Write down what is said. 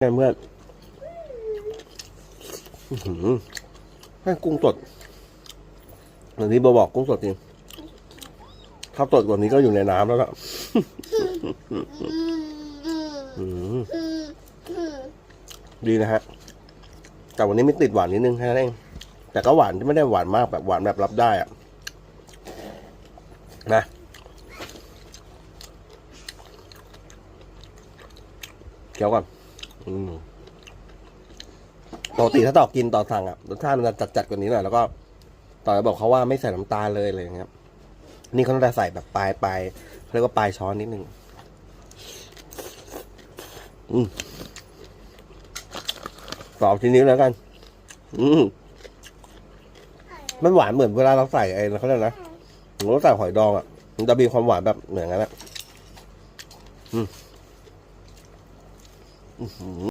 เพื่อนอให้กุ้งสดอย่างที่โบบอกกุ้งสดจริงถ้าสดกว่านี้ก็อยู่ในน้ำแล้วล่ะดีนะฮะ แต่วันนี้ไม่ติดหวานนิดนึงแค่นั้นเอง แต่ก็หวานที่ไม่ได้หวานมากแบบหวานแบบรับได้อะนะเคี้ยวก่อน อืมปกติถ้าต่อกินต่อสั่งอะรสชาติมันจะจัดจัดๆกว่านี้หน่อยแล้วก็ต่อจะบอกเขาว่าไม่ใส่น้ำตาลเลยอะไรอย่างเงี้ยนี่เขาจะใส่แบบปลายปลายเขาเรียกว่าปลายช้อนนิดนึงอืมต่อทีนี้แล้วกัน อืมมันหวานเหมือนเวลาเราใส่ไอ้เขาเรียกนะเราใส่หอยดองอะ มันจะมีความหวานแบบเหมือนกันแหละอืม Uhum.